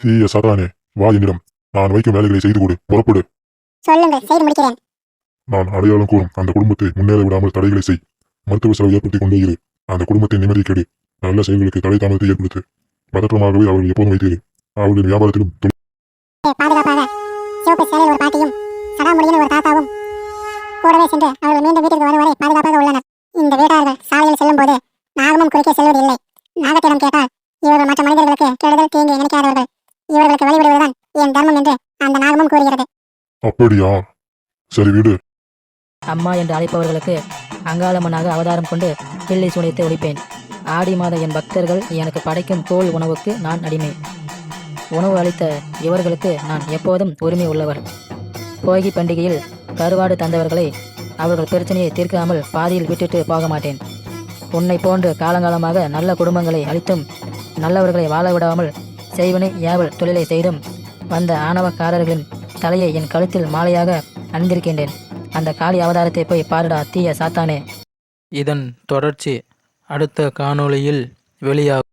தீய சாத்தானே வா என்னிடம். நான் வைக்கும் வேலைகளை செய்து கொடு. புறப்படு. சொல்லுங்கள் செய்து முடிக்கிறேன். நான் அடையாளம் கூறும் அந்த குடும்பத்தை முன்னேற விடாமல் தடைகளை செய். மருத்துவ செலவு ஏற்படுத்திக் கொண்டே இரு. அந்த குடும்பத்தின் நிம்மதி கெடு. நல்ல செயல்களுக்கு தடை தாமதத்தை ஏற்படுத்து. பதற்றமாகவே அவர்கள் எப்போதும் வைத்தீரு. அவர்களின் வியாபாரத்திலும் பாதுகாப்பாக. சிவப்பு சேலையில் ஒரு பாட்டியும் சடாமுடியில் ஒரு தாத்தாவும் கூடவே சென்று அவர்கள் மீண்டும் வீட்டிற்கு வரும் வரை பாதுகாப்பாக உள்ளனர். இந்த வேட்டாளர்கள் சாலையில் செல்லும் போது நாகமும் குறுக்கே செல்வது இல்லை நாகத்திடம் கேட்டால் இவர்கள் மற்ற இவர்களுக்கு வழிவிடுவதுதான் என் தர்மம் என்று அந்த நாகமும் கூறுகிறது. அப்படியா? சரி விடு. அம்மா என்று அழைப்பவர்களுக்கு அங்காளம்மனாக அவதாரம் கொண்டு கிள்ளி சூனியத்தை ஒழிப்பேன் ஆடி மாத என் பக்தர்கள் எனக்கு படைக்கும் தோல் உணவுக்கு நான் அடிமை. உணவு அளித்த இவர்களுக்கு நான் எப்போதும் உரிமை உள்ளவர். போகி பண்டிகையில் கருவாடு தந்தவர்களை அவர்கள் பிரச்சனையை தீர்க்காமல் பாதியில் விட்டுட்டு போக மாட்டேன். உன்னை போன்று காலங்காலமாக நல்ல குடும்பங்களை அளித்தும் நல்லவர்களை வாழ விடாமல் செய்வனை ஏவல் தொழிலை செய்தும் வந்த ஆணவக்காரர்களின் தலையை என் கழுத்தில் மாலையாக அணிந்திருக்கின்றேன். அந்த காளி அவதாரத்தை போய் பாருடா தீய சாத்தானே. இதன் தொடர்ச்சி அடுத்த காணொளியில் வெளியாகும்.